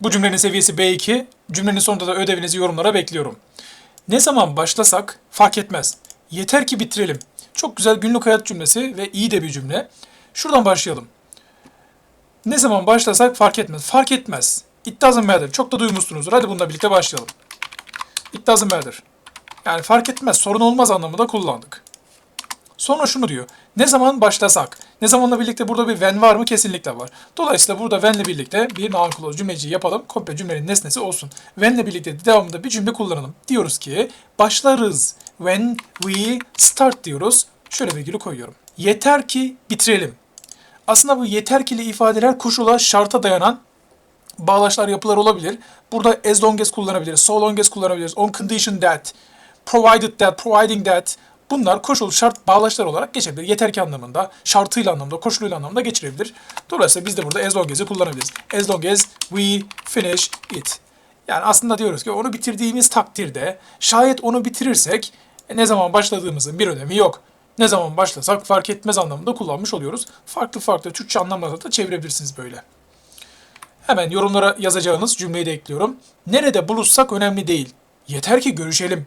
Bu cümlenin seviyesi B2. Cümlenin sonunda da ödevinizi yorumlara bekliyorum. Ne zaman başlasak fark etmez. Yeter ki bitirelim. Çok güzel günlük hayat cümlesi ve iyi de bir cümle. Şuradan başlayalım. Ne zaman başlasak fark etmez. Fark etmez. It doesn't matter. Çok da duymuşsunuzdur. Hadi bununla birlikte başlayalım. It doesn't matter. Yani fark etmez, sorun olmaz anlamında kullandık. Sonra şunu diyor. Ne zaman başlasak? Ne zamanla birlikte burada bir when var mı? Kesinlikle var. Dolayısıyla burada when'le birlikte bir noun clause yapalım. Komple cümlenin nesnesi olsun. When'le birlikte devamında bir cümle kullanalım. Diyoruz ki başlarız. When we start diyoruz. Şöyle virgülü koyuyorum. Yeter ki bitirelim. Aslında bu yeter kili ifadeler koşula, şarta dayanan bağlaçlar yapılar olabilir. Burada as long as kullanabiliriz, so long as kullanabiliriz, on condition that, provided that, providing that. Bunlar koşul, şart, bağlaçlar olarak geçebilir. Yeter ki anlamında, şartıyla anlamda, koşuluyla anlamda geçirebilir. Dolayısıyla biz de burada as long as'i kullanabiliriz. As long as we finish it. Yani aslında diyoruz ki onu bitirdiğimiz takdirde, şayet onu bitirirsek e, ne zaman başladığımızın bir önemi yok. Ne zaman başlasak fark etmez anlamında kullanmış oluyoruz. Farklı farklı Türkçe anlamlarda da çevirebilirsiniz böyle. Hemen yorumlara yazacağınız cümleyi de ekliyorum. Nerede buluşsak önemli değil. Yeter ki görüşelim.